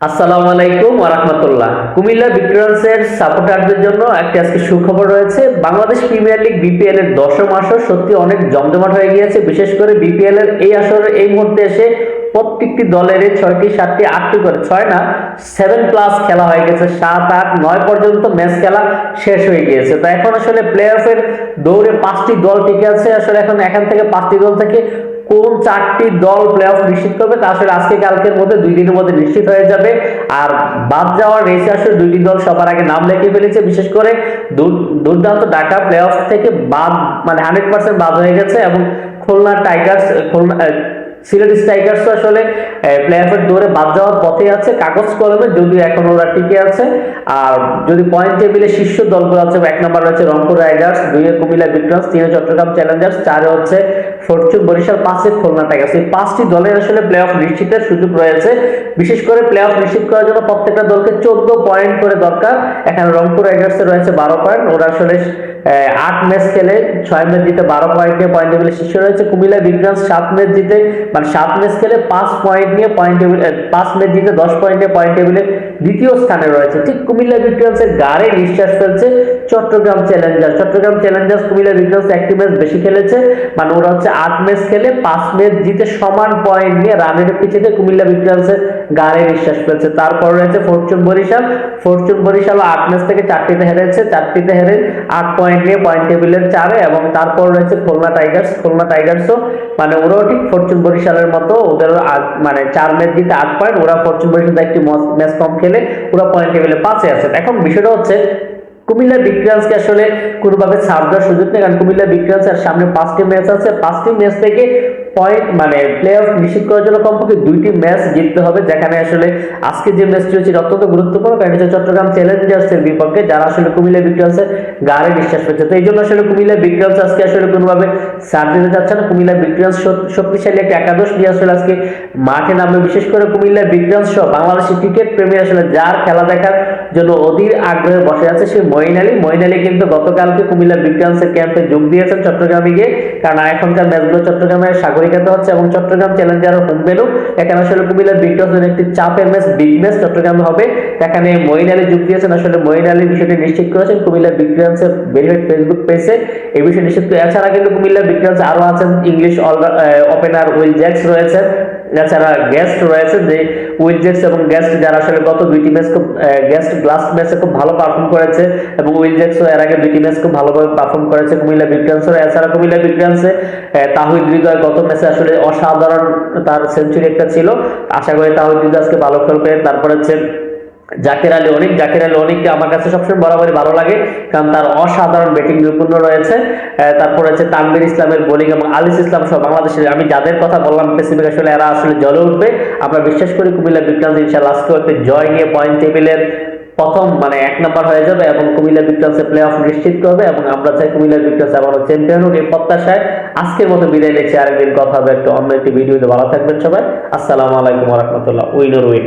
আসসালামু আলাইকুম ওরহামতুল্লাহ কুমিল্লা ভিক্টোরিয়ান্সের সাপোর্টারদের জন্য একটি আজকে সুখবর রয়েছে। বাংলাদেশ প্রিমিয়ার লিগ বিপিএল এর দশম আসর সত্যি অনেক জমজমাট হয়ে গিয়েছে। বিশেষ করে বিপিএল এর এই আসরে এই মুহূর্তে এসে প্রত্যেকটি দলের ছয়টি, সাতটি, আটটি করে ছয় না সেভেন প্লাস খেলা হয়ে গেছে। সাত, আট, নয় পর্যন্ত ম্যাচ খেলা শেষ হয়ে গিয়েছে। তো এখন আসলে প্লে অফের দৌড়ে পাঁচটি দল টিকে আছে। আসলে এখন এখান থেকে পাঁচটি দল থেকে কোন চারটি দল প্লে অফ নিশ্চিত করবে তা আসলে আজকে কালকের মধ্যে, দুই দিনের মধ্যে নিশ্চিত হয়ে যাবে। আর বাদ যাওয়ার রেসে আসলে দুইটি দল সবার আগে নাম লেখে ফেলেছে, বিশেষ করে দূর- দুর্দান্ত ঢাকা প্লে অফ থেকে বাদ মানে হান্ড্রেড পার্সেন্ট বাদ হয়ে গেছে এবং খুলনা টাইগার্স খুলনা সিলেট স্ট্রাইকার্স আসলে প্লে অফের দৌড়ে বাদ যাওয়ার পথে আছে, কাগজ কলমে, যদিও এখন ওরা টিকে আছে। আর যদি পয়েন্ট টেবিলে শীর্ষ দলগুলো আছে, এক নম্বর রয়েছে রংপুর রাইডার্স, দুইয়ে কুমিল্লা ভিক্টরস তিনে চট্টগ্রাম চ্যালেঞ্জার্স চারে হচ্ছে ফরচুন বরিশাল, পাঁচে খুলনা টাইগার্স এই পাঁচটি দলের আসলে প্লে অফ নিশ্চিতের সুযোগ রয়েছে। বিশেষ করে প্লে অফ নিশ্চিত করার জন্য প্রত্যেকটা দলকে চোদ্দ পয়েন্ট করে দরকার। এখানে রংপুর রাইডার্সে রয়েছে বারো পয়েন্ট ওরা আসলে আট ম্যাচ খেলে ছয় ম্যাচ জিতে বারো পয়েন্টে পয়েন্ট টেবিলে শীর্ষ রয়েছে। কুমিল্লা ভিক্টরস সাত ম্যাচ জিতে মানে ম্যাচ খেলে পাঁচ পয়েন্ট নিয়ে পয়েন্ট টেবিল পাঁচ ম্যাচ জিতে দশ পয়েন্টে পয়েন্ট টেবিলে দ্বিতীয় স্থানে রয়েছে। ঠিক কুমিল্লা ভিক্টোরিয়ান্সের গাড়ে নিঃশ্বাস ফেলছে, Chattogram Challengers Chattogram Challengers Comilla Victorians একটি ম্যাচ বেশি খেলেছে। মানে ওরা হচ্ছে আট ম্যাচ খেলে পাঁচ ম্যাচ জিতে সমান পয়েন্ট নিয়ে রানের পিছিয়ে কুমিল্লা ভিক্টোরিয়ান্সের গাড়ে নিঃশ্বাস ফেলছে। তারপর রয়েছে ফরচুন বরিশাল। ফরচুন বরিশাল আট ম্যাচ থেকে চারটিতে হেরেছে। চারটিতে হেরে আট পয়েন্ট নিয়ে পয়েন্ট টেবিলের চারে এবং তারপর রয়েছে খুলনা টাইগার্স খুলনা টাইগার্সও মানে ওরাও ঠিক ফরচুন বরিশালের মতো ওদের মানে চার ম্যাচ জিতে আট পয়েন্ট ওরা ফরচুন বরিশাল একটি ম্যাচ কম খেলে ওরা পয়েন্ট টেবিলে পাশে আছে এখন বিষয়টা হচ্ছে, কুমিল্লা বিক্রান্সকে আসলে কোনোভাবে ছাড় দেওয়ার সুযোগ নেই, কারণ কুমিল্লা বিক্রান্সের সামনে পাঁচটি ম্যাচ আছে। পাঁচটি ম্যাচ থেকে পয়েন্ট মানে প্লে অফ নিশ্চিত করার জন্য কমপক্ষে দুইটি ম্যাচ জিততে হবে, যেখানে আসলে আজকে যে ম্যাচটি হচ্ছে অত্যন্ত গুরুত্বপূর্ণ, কারণ হচ্ছে চট্টগ্রাম চ্যালেঞ্জার্সের বিপক্ষে, যারা আসলে কুমিল্লা বিক্রান্সের গাড়ে নিঃশ্বাস পেয়েছে তো এই জন্য আসলে কুমিল্লা বিক্রান্স আজকে আসলে কোনোভাবে ছাড় দিতে যাচ্ছে না। কুমিল্লা বিক্রান্স শক্তিশালী একটা একাদশ নিয়ে আসলে আজকে মাঠে নামবে। বিশেষ করে কুমিল্লা বিক্রান্স সহ বাংলাদেশের ক্রিকেট প্রেমী আসলে যার খেলা দেখার জন্য অধীর আগ্রহে বসে আছে সে মঈন আলী। মঈন আলী কিন্তু গতকালকে কুমিল্লা বিক্রান্সের ক্যাম্পে যোগ দিয়েছেন চট্টগ্রামে গিয়ে, কারণ এখনকার ম্যাচগুলো চট্টগ্রামের সাগরিকাতে হচ্ছে এবং চট্টগ্রাম চ্যালেঞ্জার হোম ভেনু এখানে আসলে কুমিল্লা বিক্রান্সের একটি চাপের ম্যাচ বিগ ম্যাচ চট্টগ্রামে হবে। এখানে মঈন আলী যোগ দিয়েছেন আসলে মঈন আলী বিষয়টি নিশ্চিত করেছেন কুমিল্লা বিক্রান্সের ভেরিফাইড ফেসবুক পেজে এই বিষয়ে নিশ্চিত করে- এছাড়া কিন্তু কুমিল্লা বিক্রান্স আরও আছেন। English all opener Will Jacks রয়েছে এছাড়া গেস্ট রয়েছে যে উইজেটস এবং গেস্ট যারা আসলে গত দুইটি ম্যাচ খুব গেস্ট লাস্ট ম্যাচে খুব ভালো পারফর্ম করেছে এবং উইজেটস এর আগে দুইটি ম্যাচ খুব ভালোভাবে পারফর্ম করেছে কুমিল্লা বিক্রান্সের এছাড়া কুমিল্লা বিক্রান্সে তাহিদ হৃদয় গত ম্যাচে আসলে অসাধারণ তার সেঞ্চুরি একটা ছিল। আশা করি তাহিদ হৃদয় আজকে ভালো খেলবে। তারপর হচ্ছে জাকির আলী অনেক। জাকির আলী অনেককে আমার কাছে সবসময় বরাবরই ভালো লাগে, কারণ তার অসাধারণ ব্যাটিং নৈপুণ্য রয়েছে। তারপর হচ্ছে তানবির ইসলামের বোলিং এবং আলিস ইসলাম সহ বাংলাদেশের, আমি যাদের কথা বললাম স্পেসিফিক আসলে এরা আসলে জ্বলে উঠবে। আমরা বিশ্বাস করি কুমিল্লা বিক্রান্স ইনশাল্লাহ আজকেও একটা জয় নিয়ে পয়েন্ট টেবিলের প্রথম মানে এক নাম্বার হয়ে যাবে এবং কুমিল্লা বিক্রান্সে প্লে অফ নিশ্চিত করবে এবং আমরা চাই কুমিল্লা বিক্রান্স আবারও চ্যাম্পিয়ন হোক। এই প্রত্যাশায় আজকের মতো বিদায় নিচ্ছি। আরেকদিন কথা হবে একটা অন্য একটি ভিডিওতে ভালো থাকবেন সবাই। আসসালামু আলাইকুম রহমতুল্লাহ। Winner win.